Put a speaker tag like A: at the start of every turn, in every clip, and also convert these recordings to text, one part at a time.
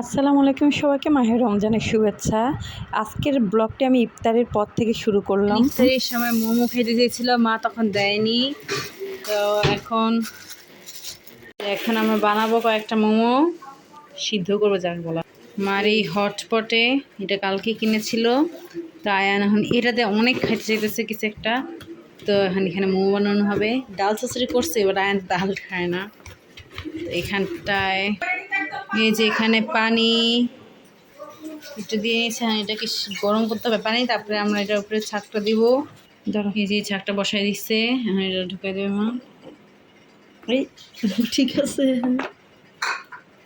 A: আসসালামু আলাইকুম সবাইকে, মাহের রমজানের শুভেচ্ছা। আজকের ব্লগটি আমি ইফতারের পর থেকে শুরু করলাম।
B: ইফতারির সময় মোমো খেতে চেয়েছিল, মা তখন দেয়নি। তো এখন এখন আমরা বানাবো কয়েকটা মোমো, সিদ্ধ করব যাক বলা। মার এই হটপটে, এটা কালকে কিনেছিল। তো আয়ান এখন এটাতে অনেক খাইতে চাইতেছে কিছু একটা। তো এখন এখানে মোমো বানানো হবে। ডাল চচড়ি করছে, এবার আয়ান ডাল খায় না। এখানটায় এই যে এখানে পানি একটু দিয়ে নিয়েছি হ্যাঁ এটাকে গরম করতে হবে? পানি তারপরে আমরা এটার উপরে ছাকটা দিব। ধরো। এই যে ছাকটা বসাই দিচ্ছে এখন এটা ঢুকাই দেবে মা।
A: ঠিক আছে।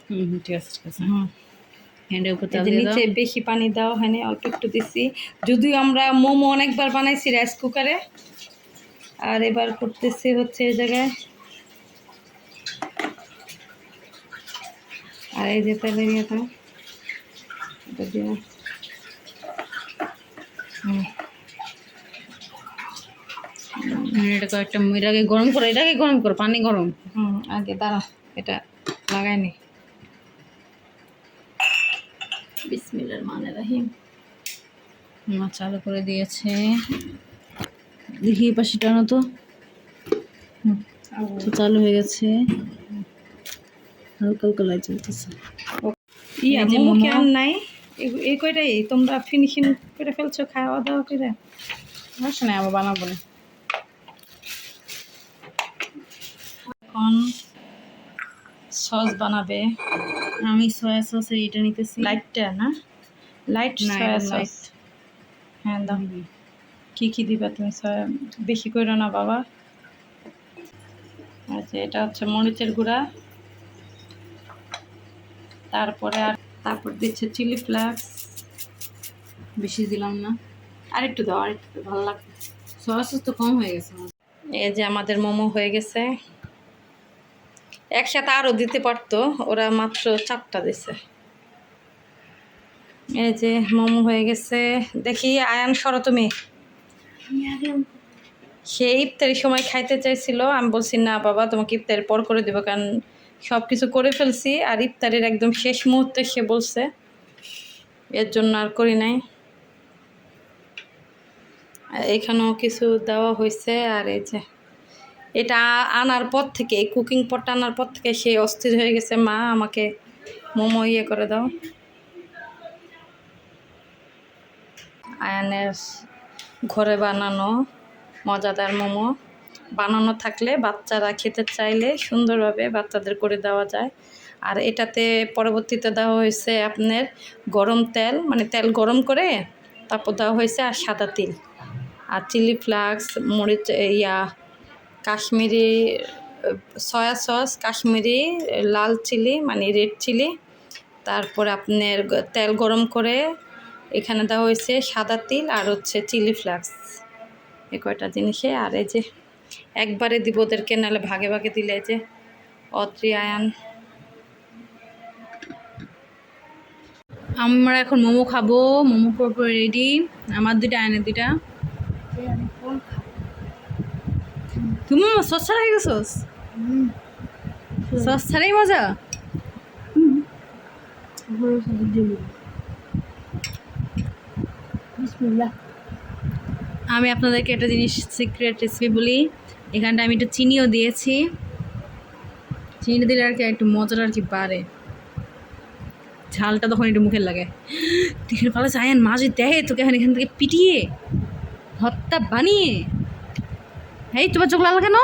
B: হুম ঠিক আছে ঠিক আছে।
A: নিচে বেশি পানি দেওয়া হয়নি অল্প একটু দিছি যদিও আমরা মোমো অনেকবার বানাইছি রাইস কুকারে আর এবার করতেছি হচ্ছে এই জায়গায় আর এই যে তেলের ইয়েটা এটা দিয়ে।
B: এটা কয়েকটা এটাকে গরম করো এটাকে গরম করো পানি গরম।
A: হুম আগে দাঁড়া এটা লাগাইনি বিসমিল্লার মানে রাহিম।
B: মা চালু করে দিয়েছে। দেখি পাশে টানো তো চালু হয়ে গেছে। হালকা হালকা লাইট জ্বলতেছে।
A: ইয়া মোমো
B: মোমো।
A: কি আর নাই? এই- কয়টাই? তোমরা ফিনিশিং করে ফেলছো খাওয়া দাওয়া করে?
B: সমস্যা নেই আবার বানাবো না।
A: এখন সস বানাবে।
B: আমি সয়া সসের এটা নিতেছি।
A: লাইটটা না? লাইট সয়া সস হ্যাঁ দাও। কি কি দিবা তুমি সয়া বেশি করে না বাবা। আচ্ছা এটা হচ্ছে মরিচের গুঁড়া। তারপরে আর তারপর দিচ্ছে চিলি ফ্লেক্স
B: বেশি দিলাম না।
A: আর একটু দাও আর একটু ভালো লাগবে।
B: সস তো কম হয়ে গেছে
A: এই যে আমাদের মোমো হয়ে গেছে। একসাথে আরও দিতে পারতো, ওরা মাত্র চারটা দিছে। এই যে মোমো হয়ে গেছে। দেখি, আয়ান সরো তুমি সে ইফতারির সময় খাইতে চাইছিল। আমি বলছি, না বাবা, তোমাকে ইফতারের পর করে দেবো, কারণ সব কিছু করে ফেলছি, আর ইফতারের একদম শেষ মুহূর্তে সে বলছে, এর জন্য আর করি নাই। এখানেও কিছু দেওয়া হয়েছে, আর এই যে, এটা আনার পর থেকে কুকিং পটটা আনার পর থেকে সে অস্থির হয়ে গেছে, মা, আমাকে মোমো ইয়ে করে দাও। আয়ানের ঘরে বানানো মজাদার মোমো। বানানো থাকলে বাচ্চারা খেতে চাইলে সুন্দরভাবে বাচ্চাদের করে দেওয়া যায়। আর এটাতে পরবর্তীতে দেওয়া হয়েছে আপনার গরম তেল মানে তেল গরম করে তারপর দেওয়া হয়েছে আর সাদা তিল। আর চিলি ফ্লাক্স, মরিচ, yeah, Kashmiri, soya sauce, Kashmiri, লাল চিলি মানে রেড চিলি, তারপর আপনার তেল গরম করে এখানে দেওয়া হয়েছে সাদা তিল আর হচ্ছে চিলি ফ্লাক্স। এই কয়টা জিনিসে, আর এই যে একবারে দিব ওদেরকে নাহলে ভাগে ভাগে দিলে যে অত্রি আয়ান
B: আমরা এখন মোমো খাব, মোমো পুরোপুরি রেডি আমার দুইটা, আয়নের দুইটা। তুমি সস ছাড়াই গেছোস সস? ছাড়াই মজা? আমি আপনাদেরকে একটা জিনিস সিক্রেট রেসিপি বলি। এখানটা আমি একটু চিনিও দিয়েছি। চিনি দিলে আর কি একটু মজাটা আর কি বাড়ে। ঝালটা তখন একটু মুখে লাগে। দেখে ভালো আয়ান মাঝে দেয় তোকে এখন এখান থেকে পিটিয়ে হত্যা বানিয়ে। এই, তোমার চোখ লাল কেন?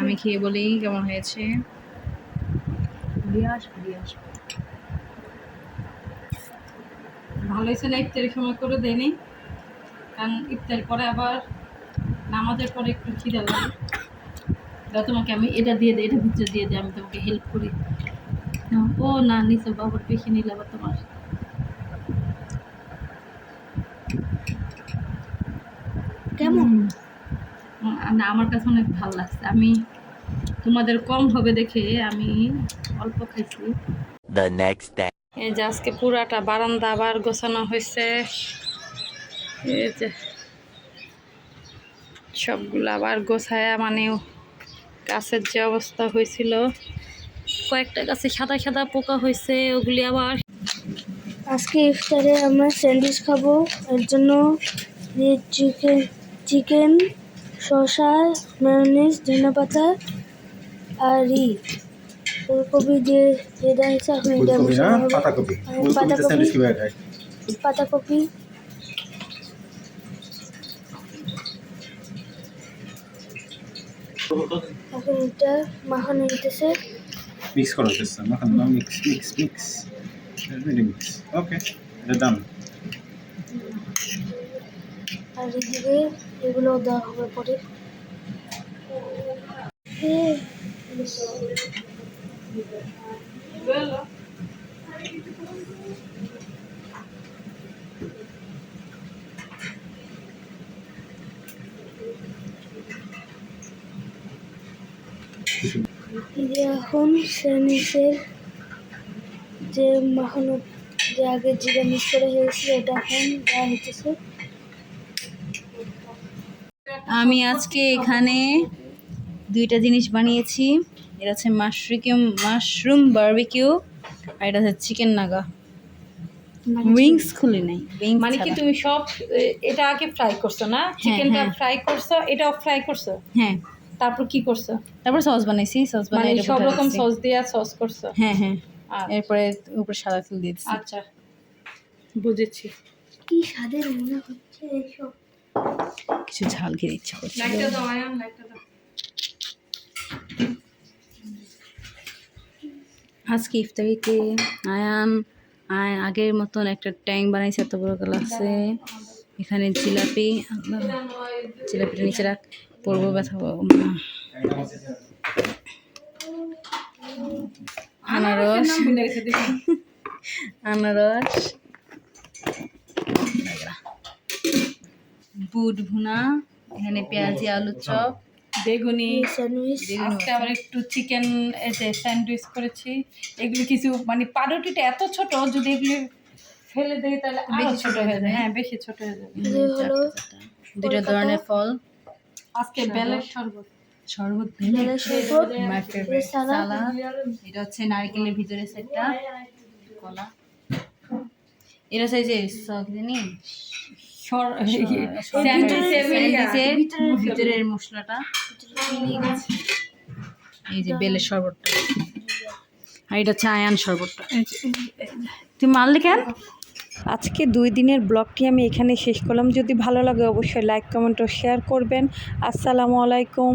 B: আমি খেয়ে বলি কেমন হয়েছে।
A: ভালো হয়েছে না ইফতারের সময় করে দেয়নি। কারণ ইফতার পরে আবার নামাজের পরে একটু খিদে লাগে। দাও তোমাকে আমি এটা দিয়ে দিই এটা ভিতরে দিয়ে দিই আমি তোমাকে হেল্প করি। ও না নিচে বাবার বেশি নিলে আবার তোমার।
B: কেমন?
A: না আমার কাছে অনেক ভালো লাগছে। আমি তোমাদের কম হবে দেখে আমি অল্প খাইছি।
C: The next day.
A: এই যে আজকে পুরাটা বারান্দা আবার গোছানো হয়েছে। এই যে সবগুলো আবার গোছায়া মানে গাছের যে অবস্থা হয়েছিল কয়েকটা গাছে সাদা সাদা পোকা হয়েছে ওগুলি আবার
D: আজকে ইফতারে আমরা স্যান্ডউইচ খাব এর জন্য চিকেন চিকেন শসা ম্যায়োনিজ ধনে পাতা আর ই ফুলকপি দিয়ে দেওয়া হয়েছে
E: পাতাকপি।
D: পাতাকপি। এখন এটা মাখানো হইতেছে।
E: মিক্স করা হচ্ছে মাখান না mix mix mix ready mix okay এটা ডান
D: আর এদিকে এগুলো দেওয়া হবে পরে। এ, এখন যে মাখানো যে আগে জিরা মিক্স করে হয়েছিল এটা এখন দেওয়া হইতেছে।
B: আমি আজকে এখানে দুইটা জিনিস বানিয়েছি। এটা হচ্ছে মাশরুম মাশরুম বারবিকিউ আর এটা হচ্ছে চিকেন নাগা। উইংস খুলি নাই
A: মানে কি তুমি সব এটা আগে ফ্রাই করছ না? চিকেনটা
B: হ্যাঁ।
A: ফ্রাই করছ এটাও ফ্রাই করছ?
B: হ্যাঁ।
A: তারপর কি করছ?
B: তারপর সস বানাইছি সস
A: মানে
B: বানাই
A: সব রকম সস দিয়ে সস করছ?
B: হ্যাঁ হ্যাঁ।
A: আচ্ছা।
B: এরপরে উপরে সাদা ফুল দিয়ে
A: আচ্ছা। বুঝেছি।
D: কি স্বাদের মনে হচ্ছে এইসব
B: কিছু ঝাল খেতে ইচ্ছা করছে।
A: লাইটটা দাও আয়ান লাইটটা দাও।
B: আজকে ইফতারিতে আয়ান আয় আগের মতন একটা ট্যাঙ্ক বানাইছে এত বড় গ্লাসে এখানে জিলাপি জিলাপিটা নিচে রাখ। পড়ব ব্যথা। আনারস। আনারস। বুট ভুনা এখানে পেঁয়াজি আলুর চপ
A: বেগুনি।
D: স্যান্ডউইচ
A: আজকে আবার একটু চিকেন এতে স্যান্ডউইচ করেছি। এগুলি কিছু মানে পাউরুটিটা এত ছোট যদি এগুলি ফেলে দেয় তাহলে আরও
B: বেশি
A: ছোট হয়ে যাবে হ্যাঁ বেশি ছোট হয়ে যাবে
B: দুটো ধরনের ফল।
A: আজকে বেলের শরবত।
B: শরবত
D: বেলের শরবত
B: মাই ফেভারিট
D: সালাদ।
B: এটা হচ্ছে নারকেলের ভিতরে সেটটা কলা। এটা হচ্ছে যে ভিতরের মশলাটা। এই যে বেলের শরবতটা। আর এটা হচ্ছে আয়ান শরবতটা। তুমি মারলে কেন
A: আজকে দুই দিনের ব্লগটি আমি এখানে শেষ করলাম। যদি ভালো লাগে অবশ্যই লাইক কমেন্ট ও শেয়ার করবেন। আসসালামু আলাইকুম।